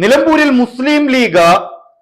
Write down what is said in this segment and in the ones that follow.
നിലമ്പൂരിൽ മുസ്ലിം league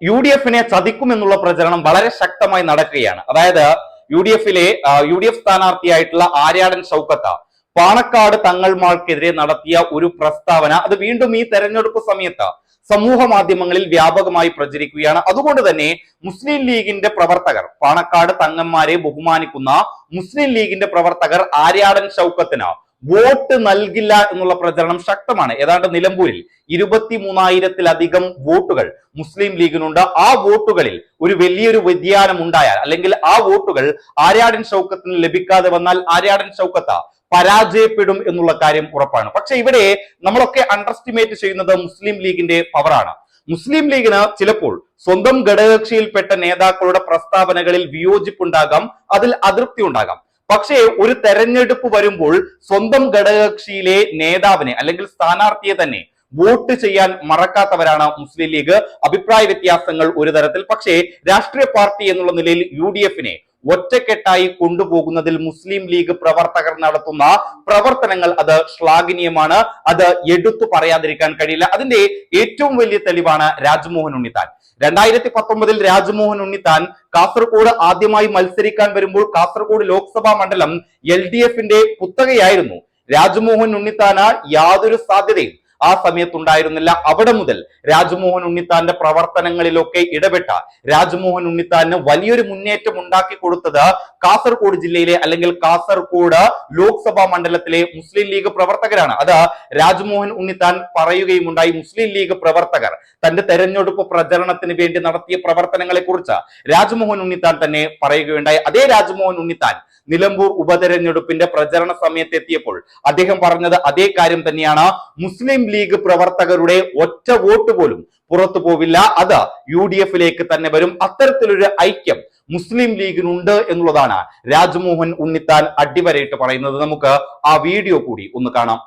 U D എഫിനെ ചതിക്കുമെന്നുള്ള പ്രചരണം വളരെ ശക്തമായി നടക്കുകയാണ്. അതായത് യു ഡി എഫിലെ യു ഡി എഫ് സ്ഥാനാർത്ഥിയായിട്ടുള്ള ആര്യാടൻ ഷൗക്കത്ത പാണക്കാട് തങ്ങൾമാൾക്കെതിരെ നടത്തിയ ഒരു പ്രസ്താവന അത് വീണ്ടും ഈ തെരഞ്ഞെടുപ്പ് സമയത്ത് സമൂഹ മാധ്യമങ്ങളിൽ വ്യാപകമായി പ്രചരിക്കുകയാണ്. അതുകൊണ്ട് തന്നെ മുസ്ലിം ലീഗിന്റെ പ്രവർത്തകർ പാണക്കാട് തങ്ങന്മാരെ ബഹുമാനിക്കുന്ന മുസ്ലിം ലീഗിന്റെ പ്രവർത്തകർ ആര്യാടൻ ഷൗക്കത്തിന് വോട്ട് നൽകില്ല എന്നുള്ള പ്രചരണം ശക്തമാണ്. ഏതാണ്ട് നിലമ്പൂരിൽ ഇരുപത്തി മൂന്നായിരത്തിലധികം വോട്ടുകൾ മുസ്ലിം ലീഗിനുണ്ട്. ആ വോട്ടുകളിൽ ഒരു വലിയൊരു വ്യതിയാനം ഉണ്ടായാൽ അല്ലെങ്കിൽ ആ വോട്ടുകൾ ആര്യാടൻ ഷൗക്കത്തിന് ലഭിക്കാതെ വന്നാൽ ആര്യാടൻ ഷൗക്കത്ത പരാജയപ്പെടും എന്നുള്ള കാര്യം ഉറപ്പാണ്. പക്ഷെ ഇവിടെ നമ്മളൊക്കെ അണ്ടർസ്റ്റിമേറ്റ് ചെയ്യുന്നത് മുസ്ലിം ലീഗിന്റെ പവറാണ് മുസ്ലിം ലീഗിന് ചിലപ്പോൾ സ്വന്തം ഘടകകക്ഷിയിൽപ്പെട്ട നേതാക്കളുടെ പ്രസ്താവനകളിൽ വിയോജിപ്പുണ്ടാകാം അതിൽ അതൃപ്തി ഉണ്ടാകാം. പക്ഷേ ഒരു തെരഞ്ഞെടുപ്പ് വരുമ്പോൾ സ്വന്തം ഘടകകക്ഷിയിലെ നേതാവിനെ അല്ലെങ്കിൽ സ്ഥാനാർത്ഥിയെ തന്നെ വോട്ട് ചെയ്യാൻ മറക്കാത്തവരാണ് മുസ്ലിം ലീഗ്. അഭിപ്രായ വ്യത്യാസങ്ങൾ ഒരു തരത്തിൽ. പക്ഷേ രാഷ്ട്രീയ പാർട്ടി എന്നുള്ള നിലയിൽ യു ഡി എഫിനെ ഒറ്റക്കെട്ടായി കൊണ്ടുപോകുന്നതിൽ മുസ്ലിം ലീഗ് പ്രവർത്തകർ നടത്തുന്ന പ്രവർത്തനങ്ങൾ അത് ശ്ലാഘനീയമാണ്. അത് എടുത്തു പറയാതിരിക്കാൻ കഴിയില്ല. അതിന്റെ ഏറ്റവും വലിയ തെളിവാണ് രാജ്മോഹൻ ഉണ്ണിത്താൻ. രണ്ടായിരത്തി പത്തൊമ്പതിൽ രാജ്മോഹൻ ഉണ്ണിത്താൻ കാസർഗോഡ് ആദ്യമായി മത്സരിക്കാൻ വരുമ്പോൾ കാസർഗോഡ് ലോക്സഭാ മണ്ഡലം എൽ ഡി എഫിന്റെ കുത്തകയായിരുന്നു രാജ്മോഹൻ ഉണ്ണിത്താന് യാതൊരു സാധ്യതയും ആ സമയത്തുണ്ടായിരുന്നില്ല. അവിടെ മുതൽ രാജ്മോഹൻ ഉണ്ണിത്താന്റെ പ്രവർത്തനങ്ങളിലൊക്കെ ഇടപെട്ട രാജ്മോഹൻ ഉണ്ണിത്താന് വലിയൊരു മുന്നേറ്റം ഉണ്ടാക്കി കൊടുത്തത് കാസർഗോഡ് ജില്ലയിലെ അല്ലെങ്കിൽ കാസർഗോഡ് ലോക്സഭാ മണ്ഡലത്തിലെ മുസ്ലിം ലീഗ് പ്രവർത്തകരാണ്. അത് രാജ്മോഹൻ ഉണ്ണിത്താൻ പറയുകയും ഉണ്ടായി മുസ്ലിം ലീഗ് പ്രവർത്തകർ തന്റെ തെരഞ്ഞെടുപ്പ് പ്രചരണത്തിന് വേണ്ടി നടത്തിയ പ്രവർത്തനങ്ങളെ കുറിച്ച് രാജ്മോഹൻ ഉണ്ണിത്താൻ തന്നെ പറയുകയുണ്ടായി. അതേ രാജ്മോഹൻ ഉണ്ണിത്താൻ നിലമ്പൂർ ഉപതെരഞ്ഞെടുപ്പിന്റെ പ്രചരണ സമയത്ത് എത്തിയപ്പോൾ അദ്ദേഹം പറഞ്ഞത് അതേ കാര്യം തന്നെയാണ്. മുസ്ലിം ലീഗ് പ്രവർത്തകരുടെ ഒറ്റ വോട്ട് പോലും പുറത്തു പോവില്ല. അത് യു ഡി എഫിലേക്ക് തന്നെ വരും. അത്തരത്തിലൊരു ഐക്യം മുസ്ലിം ലീഗിനുണ്ട് എന്നുള്ളതാണ് രാജ്മോഹൻ ഉണ്ണിത്താൻ അടിവരയിട്ട് പറയുന്നത്. നമുക്ക് ആ വീഡിയോ കൂടി ഒന്ന് കാണാം.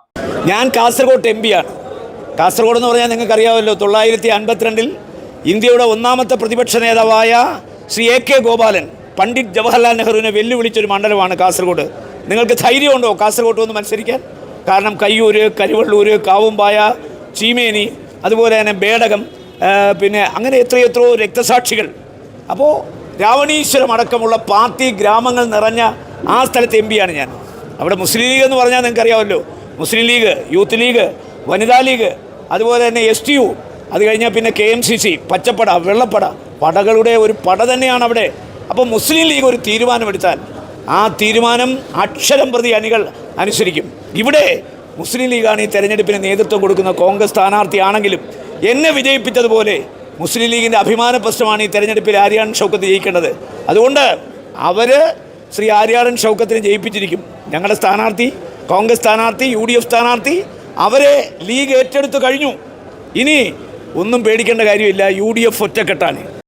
ഞാൻ കാസർഗോഡ് എം ആണ്. കാസർഗോഡ് എന്ന് പറഞ്ഞാൽ നിങ്ങൾക്ക് നിങ്ങൾക്കറിയാമല്ലോ തൊള്ളായിരത്തി അൻപത്തിരണ്ടിൽ ഇന്ത്യയുടെ ഒന്നാമത്തെ പ്രതിപക്ഷ നേതാവായ ശ്രീ എ കെ ഗോപാലൻ പണ്ഡിറ്റ് ജവഹർലാൽ നെഹ്റുവിനെ വെല്ലുവിളിച്ചൊരു മണ്ഡലമാണ് കാസർഗോഡ് നിങ്ങൾക്ക് ധൈര്യമുണ്ടോ കാസർഗോഡ് ഒന്ന് മത്സരിക്കാൻ? കാരണം കയ്യൂര് കരിവള്ളൂർ കാവുമ്പായ ചീമേനി അതുപോലെ തന്നെ ബേടകം പിന്നെ അങ്ങനെ എത്രയോ എത്രയോ രക്തസാക്ഷികൾ. അപ്പോൾ രാവണീശ്വരം അടക്കമുള്ള പാർട്ടി ഗ്രാമങ്ങൾ നിറഞ്ഞ ആ സ്ഥലത്തെ എം പിയാണ് ഞാൻ. അവിടെ മുസ്ലിം ലീഗ് എന്ന് പറഞ്ഞാൽ നിങ്ങൾക്കറിയാമല്ലോ. Muslim league youth league Vanitha league അതുപോലെ തന്നെ എസ് ടി യു അത് കഴിഞ്ഞാൽ പിന്നെ കെ എം സി സി പച്ചപ്പട വെള്ളപ്പട പടകളുടെ ഒരു പട തന്നെയാണ് അവിടെ. അപ്പോൾ മുസ്ലിം ലീഗ് ഒരു തീരുമാനമെടുത്താൽ ആ തീരുമാനം അക്ഷരം പ്രതി അണികൾ അനുസരിക്കും. ഇവിടെ മുസ്ലിം ലീഗാണ് ഈ തെരഞ്ഞെടുപ്പിന് നേതൃത്വം കൊടുക്കുന്ന കോൺഗ്രസ് സ്ഥാനാർത്ഥിയാണെങ്കിലും എന്നെ വിജയിപ്പിച്ചതുപോലെ മുസ്ലിം ലീഗിന്റെ അഭിമാന പ്രശ്നമാണ് ഈ തെരഞ്ഞെടുപ്പിൽ ആര്യാടൻ ഷൗക്കത്ത് ജയിക്കേണ്ടത്. അതുകൊണ്ട് അവർ ശ്രീ ആര്യാടൻ ഷൗക്കത്തിനെ ജയിപ്പിച്ചിരിക്കും. ഞങ്ങളുടെ സ്ഥാനാർത്ഥി കോൺഗ്രസ് സ്ഥാനാർത്ഥി യു ഡി എഫ് സ്ഥാനാർത്ഥി അവരെ ലീഗ് ഏറ്റെടുത്തു കഴിഞ്ഞു. ഇനി ഒന്നും പേടിക്കേണ്ട കാര്യമില്ല. U D F ഒറ്റക്കെട്ടാണ്.